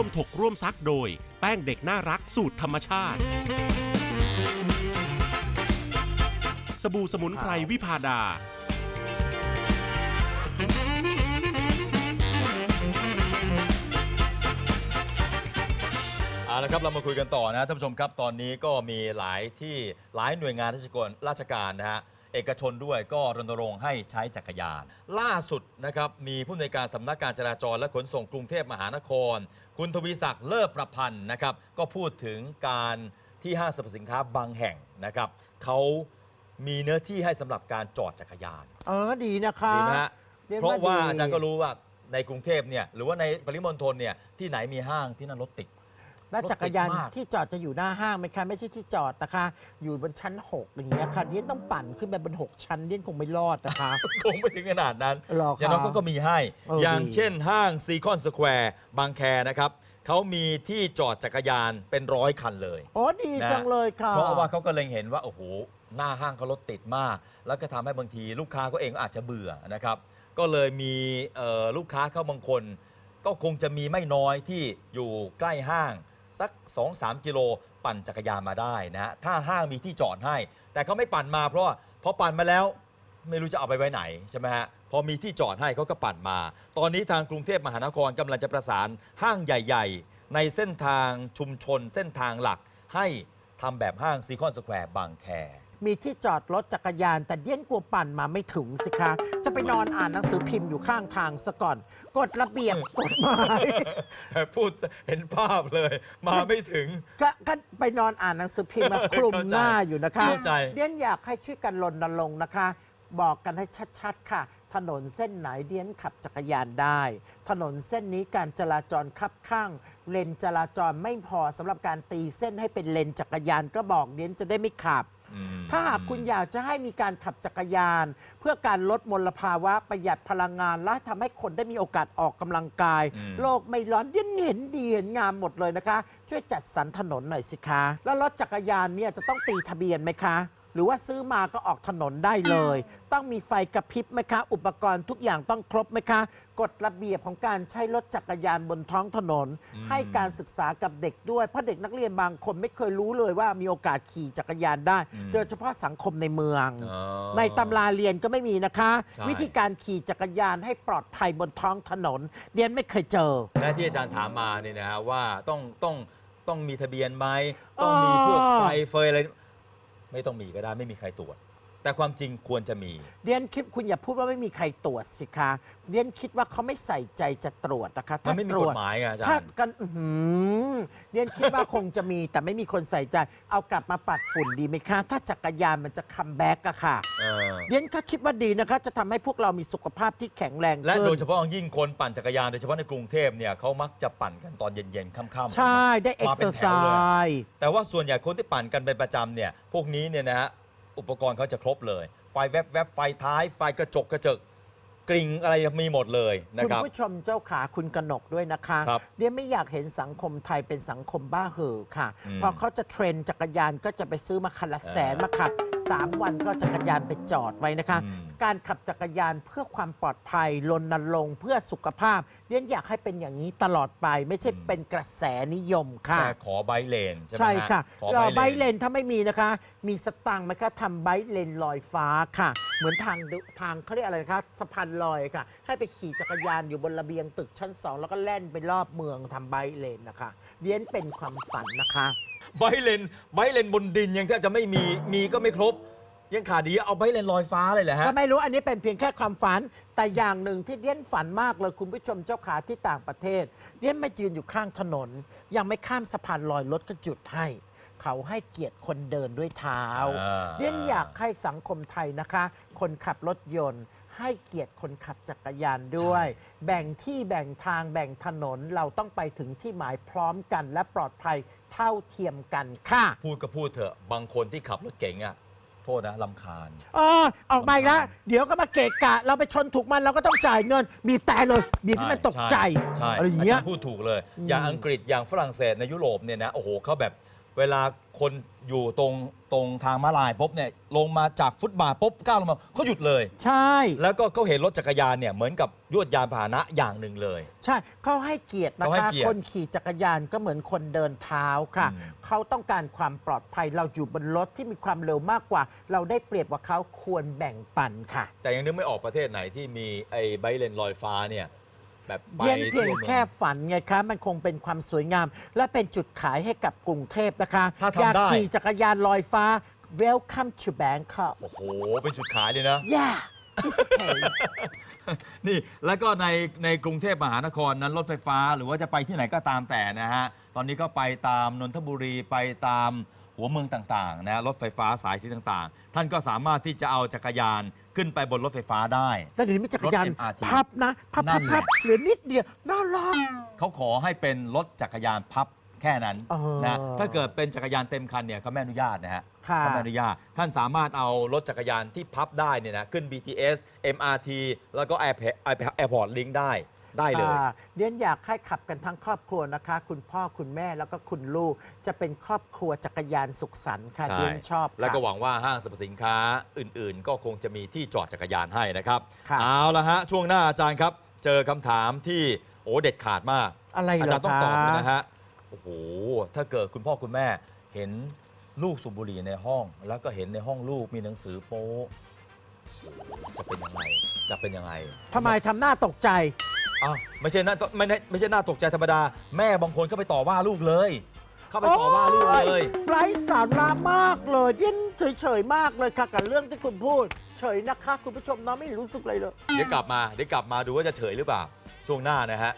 ร่วมถกร่วมซักโดย แป้งเด็กน่ารักสูตรธรรมชาติ สบู่สมุนไพรวิพาดา เอาละครับเรามาคุยกันต่อนะท่านผู้ชมครับตอนนี้ก็มีหลายที่หลายหน่วยงานราชการราชการนะฮะ เอกชนด้วยก็รณรงค์ให้ใช้จักรยาน ล่าสุดนะครับมีผู้ในวยการสำนักการจราจรและขนส่งกรุงเทพมหานคร คุณทวีศักดิ์เลิศประพันธ์นะครับก็พูดถึงการที่ห้างสรรพสินค้าบางแห่งนะครับเขามีเนื้อที่ให้สำหรับการจอดจักรยาน เออดีนะคะดีไหมฮะรียกเพราะว่าดีอาจารย์ก็รู้ว่าในกรุงเทพเนี่ยหรือว่าในปริมณฑลเนี่ยที่ไหนมีห้างที่นั่นรถติด และจักรยานรถติดมาก ที่จอดจะอยู่หน้าห้างไหมคะไม่ใช่ที่จอดนะคะ อยู่บนชั้น6อย่างเงี้ยค่ะเดียนต้องปั่นขึ้นไปบน6ชั้นเดียนคงไม่รอดนะคะ คงไม่ถึงขนาดนั้น หรออย่างคะน้อยเขาก็มีให้ เออออย่างดี เช่นห้างซีคอนสแควร์บางแคนะครับเขามีที่จอดจักรยานเป็นร้อยคันเลยอ๋อดีนะ จังเลยค่ะ เพราะว่าเขาก็เล็งเห็นว่าโอ้โหหน้าห้างเขารถติดมาก แล้วก็ทำให้บางทีลูกค้าก็เองอาจจะเบื่อนะครับ ก็เลยมีเอ่อลูกค้าเข้าบางคน ก็คงจะมีไม่น้อยที่อยู่ใกล้ห้าง สัก 2-3 กิโลปั่นจักรยานมาได้นะฮะถ้าห้างมีที่จอดให้ แต่เขาไม่ปั่นมาเพราะว่าพอปั่นมาแล้วไม่รู้จะเอาไปไว้ไหนใช่ไหมฮะพอมีที่จอดให้เขาก็ปั่นมา ตอนนี้ทางกรุงเทพมหานครกำลังจะประสานห้างใหญ่ ๆ ในเส้นทางชุมชนเส้นทางหลักให้ทำแบบห้างซีคอนสแควร์บางแค มีที่จอดรถจักรยาน แต่เดียนกลัวปั่นมาไม่ถึงสิคะ จะไปนอนอ่านหนังสือพิมพ์อยู่ข้างทางซะก่อน กฎระเบียบกฎหมายพูดเห็นภาพเลย มาไม่ถึง ก็ก็ไปนอนอ่านหนังสือพิมพ์มาคลุมเข้าใจหน้าอยู่นะคะเข้าใจ เดียนอยากให้ช่วยกันรณรงค์นะคะ บอกกันให้ชัดๆค่ะ ถนนเส้นไหนเดียนขับจักรยานได้ ถนนเส้นนี้การจราจรคับข้าง เลนจราจรไม่พอสำหรับการตีเส้นให้เป็นเลนจักรยานก็บอกเดียนจะได้ไม่ขับอืม ถ้าหากคุณอยากจะให้มีการขับจักรยาน เพื่อการลดมลภาวะประหยัดพลังงาน และทำให้คนได้มีโอกาสออกกำลังกาย อืม โลกไม่ร้อนเย็นเห็นดีเห็นงามหมดเลยนะคะ ช่วยจัดสรรถนนหน่อยสิคะ แล้วรถจักรยานเนี่ยจะต้องตีทะเบียนไหมคะ หรือว่าซื้อมาก็ออกถนนได้เลย ต้องมีไฟกระพริบไหมคะ อุปกรณ์ทุกอย่างต้องครบไหมคะ กฎระเบียบของการใช้รถจักรยานบนท้องถนน อืม ให้การศึกษากับเด็กด้วย เพราะเด็กนักเรียนบางคนไม่เคยรู้เลยว่ามีโอกาสขี่จักรยานได้ อืม โดยเฉพาะสังคมในเมือง อ๋อ ในตำราเรียนก็ไม่มีนะคะ ใช่ วิธีการขี่จักรยานให้ปลอดภัยบนท้องถนนเรียนไม่เคยเจอและที่อาจารย์ถามมาเนี่ยนะฮะว่าต้องต้องต้องมีทะเบียนไหมต้องมีพวกอ๋อไฟเฟยอะไร ไม่ต้องมีก็ได้ไม่มีใครตรวจ แต่ความจริงควรจะมีเรียนคิดคุณอย่าพูดว่าไม่มีใครตรวจสิคะเรียนคิดว่าเขาไม่ใส่ใจจะตรวจนะคะมันไม่มีตรกวฎจหมายไงอาจาถ้ารย์กันอื้อหือเรียนคิดว่าคงจะมีแต่ไม่มีคนใส่ใจ เอากลับมาปัดฝุ่นดีไหมคะ ถ้าจักรยานมันจะคัมแบ็กอะค่ะ เออเรียนก็คิดว่าดีนะคะ จะทำให้พวกเรามีสุขภาพที่แข็งแรงและขึ้นโดยเฉพาะอย่างยิ่งคนปั่นจักรยานโดยเฉพาะในกรุงเทพเนี่ยเขามักจะปั่นกันตอนเย็นๆค่ำๆ ใช่ได้เอ็กมาซ์เป็เซนอร์แถไซวเลยส์แต่ว่าส่วนใหญ่คนที่ปั่นกันเป็นประจำเนี่ย พวกนี้เนี่ยนะฮะ อุปกรณ์เขาจะครบเลย ไฟแวบแวบๆไฟท้าย ไฟกระจกกระจก กริ่งอะไรมีหมดเลยนะคุณครับ ผู้ชมเจ้าขาคุณกนกด้วยนะคะครับเรียนไม่อยากเห็นสังคมไทยเป็นสังคมบ้าเห่อค่ะ อืม พอเขาจะเทรนจักรยานก็จะไปซื้อมาคันละแสนเออมาขับ3วันก็จักรยานไปจอดไว้นะคะ อืม การขับจักรยานเพื่อความปลอดภัยรณรงค์เพื่อสุขภาพเรียนอยากให้เป็นอย่างนี้ตลอดไป ไม่ใช่เป็นกระแสนิยมค่ะแค่ขอไบค์เลนใช่ไหมใช่ฮค่ะขอรอไบไบค์ค์เลเลน นถ้าไม่มีนะคะ มีสตังค์ไหมคะทำไบค์เลนลอยฟ้าค่ะ เหมือนทางดุทางเขาเรียกอะไรนะคะสะพานลอยค่ะ ให้ไปขี่จักรยานอยู่บนระเบียงตึกชั้นสองแล้วก็แล่นไปรอบเมืองทำไบค์เลนนะคะเรียนเป็นความฝันนะคะ ไบค์เลนไบค์เลนบนดินยังแทบจะไม่มีมีก็ไม่ครบ ยังขาดดีเอาไบค์เลนลอยฟ้าเลยเหรอฮะ ก็ไม่รู้อันนี้เป็นเพียงแค่ความฝัน แต่อย่างหนึ่งที่เรียนฝันมากเลยคุณผู้ชมเจ้าขาที่ต่างประเทศเรียนไม่ยืนอยู่ข้างถนน ยังไม่ข้ามสะพานลอยรถก็จุดให้ เขาให้เกียรติคนเดินด้วยเท้า อ่า เรียนอยากให้สังคมไทยนะคะ คนขับรถยนต์ ให้เกียรติคนขับจักรยานด้วย แบ่งที่แบ่งทางแบ่งถนนเราต้องไปถึงที่หมายพร้อมกัน และปลอดภัยเท่าเทียมกันค่ะพูดก็พูดเถอะ บางคนที่ขับรถเก๋งอะโทษนะลำคาญเออออกมาอีกแล้วเดี๋ยวก็มาเกะกะ เราไปชนถูกมันเราก็ต้องจ่ายเงิน บีบแต่เลยบีบให้มันตกใจใช่อะไรอย่างเงี้ย จารพูดถูกเลยอืมอย่างอังกฤษอย่างฝรั่งเศสในยุโรปเนี่ยนะ โอ้โหเขาแบบ เวลาคนอยู่ตรงตรงทางม้าลายปุ๊บเนี่ยลงมาจากฟุตบาทปุ๊บก้าวลงมาเขาหยุดเลย ใช่ แล้วก็เขาเห็นรถจักรยานเนี่ยเหมือนกับยวดยานพาหนะอย่างหนึ่งเลย ใช่เขาให้เกียรตินะเขาให้คะ เกียรติคนขี่จักรยานก็เหมือนคนเดินเท้าค่ะ อืม เขาต้องการความปลอดภัยเราอยู่บนรถที่มีความเร็วมากกว่า เราได้เปรียบกว่าเขาควรแบ่งปันค่ะ แต่ยังนึกไม่ออกประเทศไหนที่มีไอ้ไบค์เลนลอยฟ้าเนี่ย แบบไปเพียงเพียงทั่วมือ แค่ฝันไงคะมันคงเป็นความสวยงาม และเป็นจุดขายให้กับกรุงเทพนะคะถ้าทำอยากได้ ขี่จักรยานลอยฟ้า Welcome to Bangkok โอ้โห เป็นจุดขายเลยนะ yeah it's okay นี่แล้วก็ในในกรุงเทพมหานครนั้นรถไฟฟ้า หรือว่าจะไปที่ไหนก็ตามแต่นะฮะ ตอนนี้ก็ไปตามนนทบุรีไปตาม หัวเมืองต่างๆนะรถไฟฟ้าสายสีต่างๆ ท่านก็สามารถที่จะเอาจักรยานขึ้นไปบนรถไฟฟ้าได้ แต่เดี๋ยวนี้มีจักรยานรถ MRT พับนะพับนั่พับนแหพัละ บเหลือนิดเดียวน่ารัก เขาขอให้เป็นรถจักรยานพับแค่นั้นอ๋อนะถ้าเกิดเป็นจักรยานเต็มคันเนี่ยเขาไม่อนุญาตนะฮะค่ะ เขาไม่อนุญาตท่านสามารถเอารถจักรยานที่พับได้เนี่ยนะขึ้น BTS MRT แล้วก็ Airport Airport Link ได้ ได้เลย อ่าเรียนอยากให้ขับกันทั้งครอบครัวนะคะ คุณพ่อคุณแม่แล้วก็คุณลูก จะเป็นครอบครัวจักรยานสุขสันต์ค่ะใช่ เรียนชอบค่ะ แล้วก็หวังว่าห้างสรรพสินค้าอื่น ๆ ก็คงจะมีที่จอดจักรยานให้นะครับ ค่ะ เอาละฮะ ช่วงหน้าอาจารย์ครับ เจอคำถามที่โอ้เด็ดขาดมาก อะไรเหรออาจารย์ต้องตอบเลยคะนะฮะ โอ้โห ถ้าเกิดคุณพ่อคุณแม่เห็นลูกสูบบุหรี่ในห้อง แล้วก็เห็นในห้องลูกมีหนังสือโป๊จะเป็นยังไง จะเป็นยังไง ทำไมทำหน้าตกใจ อ้าวไม่ใช่หน้าไม่ได้ไม่ใช่หน้าตกใจธรรมดา แม่บางคนเข้าไปต่อว่าลูกเลย เข้าไปต่อว่าลูกเลย ไร้สาระมากเลยเรียนเฉยๆมากเลยค่ะกับเรื่องที่คุณพูด เฉยนะคะ คุณผู้ชมเน้องไม่รู้สึกอะไรเลย เดี๋ยวกลับมา เดี๋ยวกลับมาดูว่าจะเฉยหรือเปล่า ช่วงหน้านะฮะ